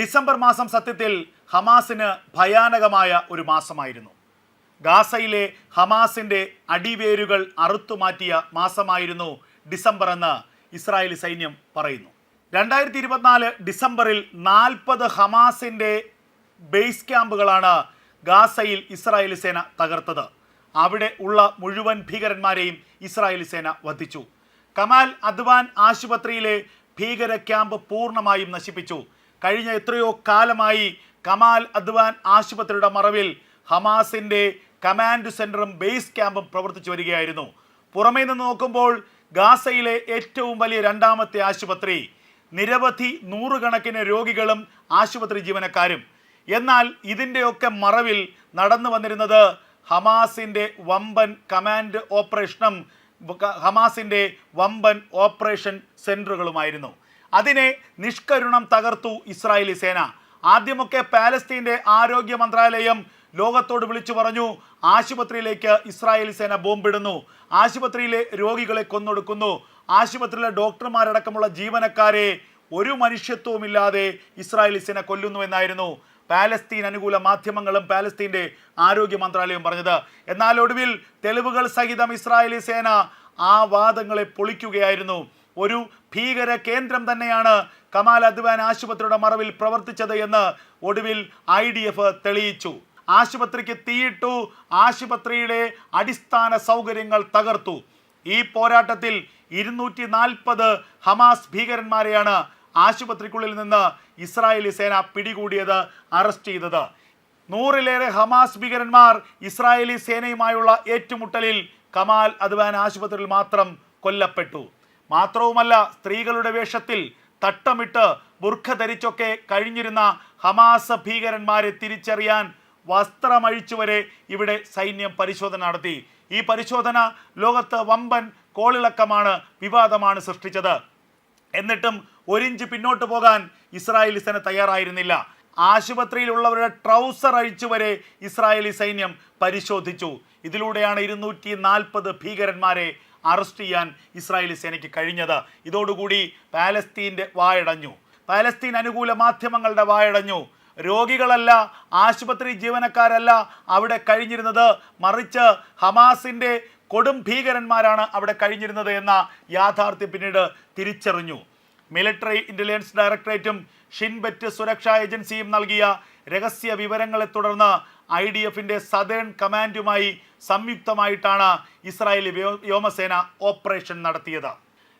December മാസം സത്യത്തിൽ ഹമാസിന് ഭയാനകമായ ഒരു മാസമായിരുന്നു. ഗാസയിലെ ഹമാസിന്റെ അടിവേരുകൾ അറുത്തുമാറ്റിയ മാസമായിരുന്നു ഡിസംബർ എന്ന് ഇസ്രായേലി സൈന്യം പറയുന്നു. രണ്ടായിരത്തി ഇരുപത്തിനാല് ഡിസംബറിൽ നാൽപ്പത് ഹമാസിന്റെ ബേസ് ക്യാമ്പുകളാണ് ഗാസയിൽ ഇസ്രായേലി സേന തകർത്തത്. അവിടെ ഉള്ള മുഴുവൻ ഭീകരന്മാരെയും ഇസ്രായേലി സേന വധിച്ചു. കമാൽ അദ്വാൻ ആശുപത്രിയിലെ ഭീകര ക്യാമ്പ് പൂർണമായും നശിപ്പിച്ചു. കഴിഞ്ഞ എത്രയോ കാലമായി കമാൽ അദ്വാൻ ആശുപത്രിയുടെ മറവിൽ ഹമാസിന്റെ കമാൻഡ് സെന്ററും ബേസ് ക്യാമ്പും പ്രവർത്തിച്ചു വരികയായിരുന്നു. പുറമേ നിന്ന് നോക്കുമ്പോൾ ഗാസയിലെ ഏറ്റവും വലിയ രണ്ടാമത്തെ ആശുപത്രി നിരവധി നൂറുകണക്കിന് രോഗികളും ആശുപത്രി ജീവനക്കാരും. എന്നാൽ ഇതിന്റെയൊക്കെ മറവിൽ നടന്നു വന്നിരുന്നത് ഹമാസിന്റെ വമ്പൻ കമാൻഡ് ഓപ്പറേഷനും ഹമാസിന്റെ വമ്പൻ ഓപ്പറേഷൻ സെന്ററുകളുമായിരുന്നു. അതിനെ നിഷ്കരുണം തകർത്തു ഇസ്രായേലി സേന. ആദ്യമൊക്കെ പാലസ്തീന്റെ ആരോഗ്യ മന്ത്രാലയം ലോകത്തോട് വിളിച്ചു പറഞ്ഞു ആശുപത്രിയിലേക്ക് ഇസ്രായേലി സേന ബോംബിടുന്നു. ആശുപത്രിയിലെ രോഗികളെ കൊന്നൊടുക്കുന്നു. ആശുപത്രിയിലെ ഡോക്ടർമാരടക്കമുള്ള ജീവനക്കാരെ ഒരു മനുഷ്യത്വവുമില്ലാതെ ഇസ്രായേലി സേന കൊല്ലുന്നു എന്നായിരുന്നു പാലസ്തീൻ അനുകൂല മാധ്യമങ്ങളും പാലസ്തീന്റെ ആരോഗ്യ മന്ത്രാലയവും പറഞ്ഞത്. എന്നാൽ ഒടുവിൽ തെളിവുകൾ സഹിതം ഇസ്രായേലി സേന ആ വാദങ്ങളെ പൊളിക്കുകയായിരുന്നു. ഒരു ഭീകര കേന്ദ്രം തന്നെയാണ് കമാൽ അദ്വാൻ ആശുപത്രിയുടെ മറവിൽ പ്രവർത്തിച്ചത് എന്ന് ഒടുവിൽ ഐ ഡി എഫ് തെളിയിച്ചു. ആശുപത്രിക്ക് തീയിട്ടു ആശുപത്രിയുടെ അടിസ്ഥാന സൗകര്യങ്ങൾ തകർത്തു. ഈ പോരാട്ടത്തിൽ ഇരുന്നൂറ്റി നാൽപ്പത് ഹമാസ് ഭീകരന്മാരെയാണ് ആശുപത്രിക്കുള്ളിൽ നിന്ന് ഇസ്രായേലി സേന പിടികൂടിയത് അറസ്റ്റ് ചെയ്തത്. നൂറിലേറെ ഹമാസ് ഭീകരന്മാർ ഇസ്രായേലി സേനയുമായുള്ള ഏറ്റുമുട്ടലിൽ കമാൽ അദ്വാൻ ആശുപത്രിയിൽ മാത്രം കൊല്ലപ്പെട്ടു. മാത്രവുമല്ല സ്ത്രീകളുടെ വേഷത്തിൽ തട്ടമിട്ട് ബുർഖ ധരിച്ചൊക്കെ കഴിഞ്ഞിരുന്ന ഹമാസ ഭീകരന്മാരെ തിരിച്ചറിയാൻ വസ്ത്രമഴിച്ചുവരെ ഇവിടെ സൈന്യം പരിശോധന നടത്തി. ഈ പരിശോധന ലോകത്ത് വമ്പൻ കോളിളക്കമാണ് വിവാദമാണ് സൃഷ്ടിച്ചത്. എന്നിട്ടും ഒരിഞ്ച് പിന്നോട്ട് പോകാൻ ഇസ്രായേലി സേന തയ്യാറായിരുന്നില്ല. ആശുപത്രിയിലുള്ളവരുടെ ട്രൗസർ അഴിച്ചുവരെ ഇസ്രായേലി സൈന്യം പരിശോധിച്ചു. ഇതിലൂടെയാണ് ഇരുന്നൂറ്റി നാൽപ്പത് ഭീകരന്മാരെ അറസ്റ്റ് ചെയ്യാൻ ഇസ്രായേലി സേനയ്ക്ക് കഴിഞ്ഞത്. ഇതോടുകൂടി പാലസ്തീന്റെ വായടഞ്ഞു. പാലസ്തീൻ അനുകൂല മാധ്യമങ്ങളുടെ വായടഞ്ഞു. രോഗികളല്ല ആശുപത്രി ജീവനക്കാരല്ല അവിടെ കഴിഞ്ഞിരുന്നത്. മറിച്ച് ഹമാസിന്റെ കൊടും ഭീകരന്മാരാണ് അവിടെ കഴിഞ്ഞിരുന്നത് എന്ന യാഥാർത്ഥ്യം പിന്നീട് തിരിച്ചറിഞ്ഞു. മിലിറ്ററി ഇന്റലിജൻസ് ഡയറക്ടറേറ്റും ഷിൻബെറ്റ് സുരക്ഷാ ഏജൻസിയും നൽകിയ രഹസ്യ വിവരങ്ങളെ തുടർന്ന് ഐ ഡി എഫിന്റെ സദേൺ കമാൻഡുമായി സംയുക്തമായിട്ടാണ് ഇസ്രായേലി വ്യോ- വ്യോമസേന ഓപ്പറേഷൻ നടത്തിയത്.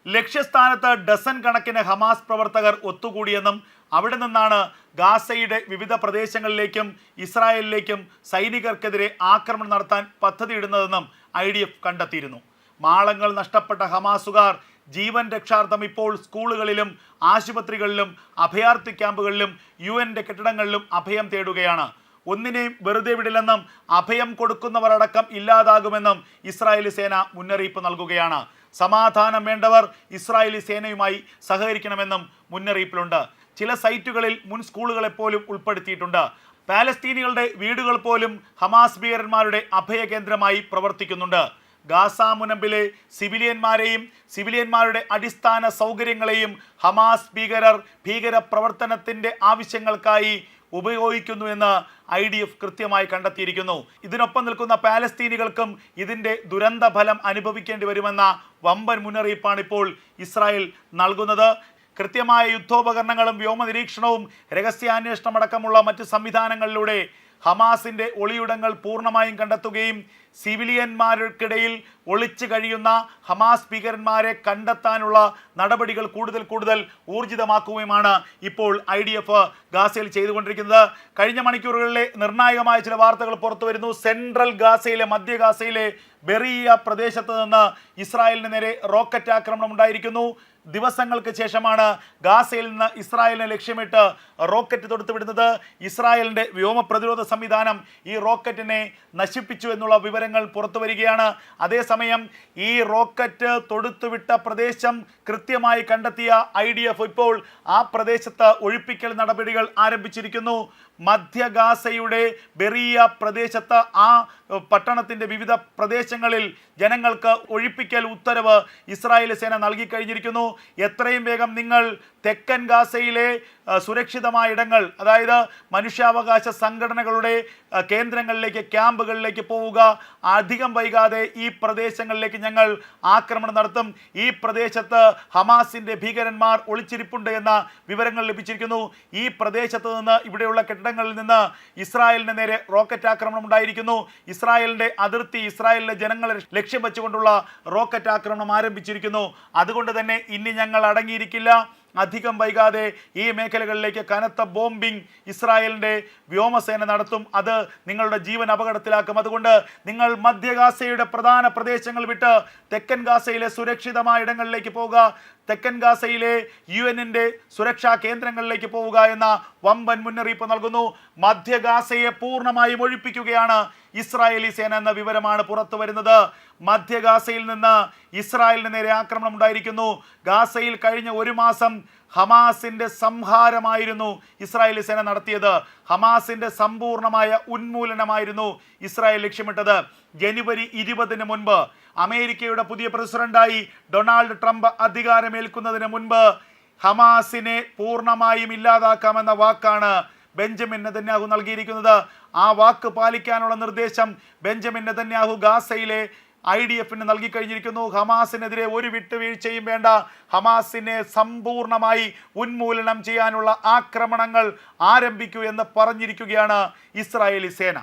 ലക്ഷ്യസ്ഥാനത്ത് ഡസൻ കണക്കിന് ഹമാസ് പ്രവർത്തകർ ഒത്തുകൂടിയെന്നും അവിടെ നിന്നാണ് ഗാസയുടെ വിവിധ പ്രദേശങ്ങളിലേക്കും ഇസ്രായേലിലേക്കും സൈനികർക്കെതിരെ ആക്രമണം നടത്താൻ പദ്ധതിയിടുന്നതെന്നും ഐ ഡി എഫ് കണ്ടെത്തിയിരുന്നു. മാളങ്ങൾ നഷ്ടപ്പെട്ട ഹമാസുകാർ ജീവൻ രക്ഷാർത്ഥം ഇപ്പോൾ സ്കൂളുകളിലും ആശുപത്രികളിലും അഭയാർത്ഥി ക്യാമ്പുകളിലും യു എന്റെ കെട്ടിടങ്ങളിലും അഭയം തേടുകയാണ്. ഒന്നിനെയും വെറുതെ വിടില്ലെന്നും അഭയം കൊടുക്കുന്നവരടക്കം ഇല്ലാതാകുമെന്നും ഇസ്രായേലി സേന മുന്നറിയിപ്പ് നൽകുകയാണ്. സമാധാനം വേണ്ടവർ ഇസ്രായേലി സേനയുമായി സഹകരിക്കണമെന്നും മുന്നറിയിപ്പിലുണ്ട്. ചില സൈറ്റുകളിൽ മുൻ സ്കൂളുകളെ പോലും ഉൾപ്പെടുത്തിയിട്ടുണ്ട്. പാലസ്തീനികളുടെ വീടുകൾ പോലും ഹമാസ് ഭീകരന്മാരുടെ അഭയകേന്ദ്രമായി പ്രവർത്തിക്കുന്നുണ്ട്. ഗാസ മുനമ്പിലെ സിവിലിയന്മാരെയും സിവിലിയന്മാരുടെ അടിസ്ഥാന സൗകര്യങ്ങളെയും ഹമാസ് ഭീകരർ ഭീകര പ്രവർത്തനത്തിന്റെ ആവശ്യങ്ങൾക്കായി ഉപയോഗിക്കുന്നുവെന്ന് ഐ ഡി എഫ് കൃത്യമായി കണ്ടെത്തിയിരിക്കുന്നു. ഇതിനൊപ്പം നിൽക്കുന്ന പാലസ്തീനികൾക്കും ഇതിന്റെ ദുരന്ത ഫലം അനുഭവിക്കേണ്ടി വരുമെന്ന വമ്പൻ മുന്നറിയിപ്പാണ് ഇപ്പോൾ ഇസ്രായേൽ നൽകുന്നത്. കൃത്യമായ യുദ്ധോപകരണങ്ങളും വ്യോമനിരീക്ഷണവും നിരീക്ഷണവും രഹസ്യാന്വേഷണം അടക്കമുള്ള മറ്റ് സംവിധാനങ്ങളിലൂടെ ഹമാസിന്റെ ഒളിയിടങ്ങൾ പൂർണമായും കണ്ടെത്തുകയും സിവിലിയന്മാർക്കിടയിൽ ഒളിച്ചു കഴിയുന്ന ഹമാസ് ഭീകരന്മാരെ കണ്ടെത്താനുള്ള നടപടികൾ കൂടുതൽ കൂടുതൽ ഊർജിതമാക്കുകയുമാണ് ഇപ്പോൾ ഐ ഡി എഫ് ഗാസയിൽ ചെയ്തുകൊണ്ടിരിക്കുന്നത്. കഴിഞ്ഞ മണിക്കൂറുകളിലെ നിർണായകമായ ചില വാർത്തകൾ പുറത്തു വരുന്നു. സെൻട്രൽ ഗാസയിലെ മധ്യ ഗാസയിലെ ബെറിയ പ്രദേശത്ത് നിന്ന് ഇസ്രായേലിന് നേരെ റോക്കറ്റ് ആക്രമണം ഉണ്ടായിരിക്കുന്നു. ദിവസങ്ങൾക്ക് ശേഷമാണ് ഗാസയിൽ നിന്ന് ഇസ്രായേലിനെ ലക്ഷ്യമിട്ട് റോക്കറ്റ് തൊടുത്തുവിടുന്നത്. ഇസ്രായേലിന്റെ വ്യോമ പ്രതിരോധ സംവിധാനം ഈ റോക്കറ്റിനെ നശിപ്പിച്ചു എന്നുള്ള വിവരങ്ങൾ പുറത്തു വരികയാണ്. അതേസമയം ഈ റോക്കറ്റ് തൊടുത്തുവിട്ട പ്രദേശം കൃത്യമായി കണ്ടെത്തിയ ഐ ഇപ്പോൾ ആ പ്രദേശത്ത് ഒഴിപ്പിക്കൽ നടപടികൾ ആരംഭിച്ചിരിക്കുന്നു. മധ്യ ഗാസയുടെ ബെറിയ പ്രദേശത്ത് ആ പട്ടണത്തിന്റെ വിവിധ പ്രദേശങ്ങളിൽ ജനങ്ങൾക്ക് ഒഴിപ്പിക്കൽ ഉത്തരവ് ഇസ്രായേൽ സേന നൽകി കഴിഞ്ഞിരിക്കുന്നു എത്രയും വേഗം നിങ്ങൾ തെക്കൻ ഗാസയിലെ സുരക്ഷിതമായ ഇടങ്ങൾ അതായത് മനുഷ്യാവകാശ സംഘടനകളുടെ കേന്ദ്രങ്ങളിലേക്ക് ക്യാമ്പുകളിലേക്ക് പോവുക. അധികം വൈകാതെ ഈ പ്രദേശങ്ങളിലേക്ക് ഞങ്ങൾ ആക്രമണം നടത്തും. ഈ പ്രദേശത്ത് ഹമാസിന്റെ ഭീകരന്മാർ ഒളിച്ചിരിപ്പുണ്ട് എന്ന വിവരങ്ങൾ ലഭിച്ചിരിക്കുന്നു. ഈ പ്രദേശത്ത് നിന്ന് ഇവിടെയുള്ള കെട്ടിടങ്ങളിൽ നിന്ന് ഇസ്രായേലിന് നേരെ റോക്കറ്റ് ആക്രമണം ഉണ്ടായിരിക്കുന്നു. ഇസ്രായേലിന്റെ അതിർത്തി ഇസ്രായേലിലെ ജനങ്ങളെ ലക്ഷ്യം വെച്ചുകൊണ്ടുള്ള റോക്കറ്റ് ആക്രമണം ആരംഭിച്ചിരിക്കുന്നു. അതുകൊണ്ട് തന്നെ ഇനി ഞങ്ങൾ അടങ്ങിയിരിക്കില്ല. അധികം വൈകാതെ ഈ മേഖലകളിലേക്ക് കനത്ത ബോംബിംഗ് ഇസ്രായേലിന്റെ വ്യോമസേന നടത്തും. അത് നിങ്ങളുടെ ജീവൻ അപകടത്തിലാക്കും. അതുകൊണ്ട് നിങ്ങൾ മധ്യഗാസയുടെ പ്രധാന പ്രദേശങ്ങൾ വിട്ട് തെക്കൻ ഗാസയിലെ സുരക്ഷിതമായ ഇടങ്ങളിലേക്ക് പോവുക. തെക്കൻ ഗാസയിലെ യു എന്നിന്റെ സുരക്ഷാ കേന്ദ്രങ്ങളിലേക്ക് പോവുക എന്ന വമ്പൻ മുന്നറിയിപ്പ് നൽകുന്നു. മധ്യഗാസയെ പൂർണമായും ഒഴിപ്പിക്കുകയാണ് ഇസ്രായേലി സേന എന്ന വിവരമാണ് പുറത്തു വരുന്നത്. മധ്യ ഗാസയിൽ നിന്ന് ഇസ്രായേലിന് നേരെ ആക്രമണം ഉണ്ടായിരിക്കുന്നു. ഗാസയിൽ കഴിഞ്ഞ ഒരു മാസം ഹമാസിന്റെ സംഹാരമായിരുന്നു ഇസ്രായേലി സേന നടത്തിയത്. ഹമാസിന്റെ സമ്പൂർണമായ ഉന്മൂലനമായിരുന്നു ഇസ്രായേൽ ലക്ഷ്യമിട്ടത്. ജനുവരി ഇരുപതിന് മുൻപ് അമേരിക്കയുടെ പുതിയ പ്രസിഡന്റായി ഡൊണാൾഡ് ട്രംപ് അധികാരമേൽക്കുന്നതിന് മുൻപ് ഹമാസിനെ പൂർണമായും ഇല്ലാതാക്കാമെന്ന വാക്കാണ് ബെഞ്ചമിൻ നെതന്യാഹു നൽകിയിരിക്കുന്നത്. ആ വാക്ക് പാലിക്കാനുള്ള നിർദ്ദേശം ബെഞ്ചമിൻ നെതന്യാഹു ഗാസയിലെ ഐ ഡി എഫിന് നൽകിക്കഴിഞ്ഞിരിക്കുന്നു. ഹമാസിനെതിരെ ഒരു വിട്ടുവീഴ്ചയും വേണ്ട. ഹമാസിനെ സമ്പൂർണമായി ഉന്മൂലനം ചെയ്യാനുള്ള ആക്രമണങ്ങൾ ആരംഭിക്കൂ എന്ന് പറഞ്ഞിരിക്കുകയാണ് ഇസ്രായേലി സേന.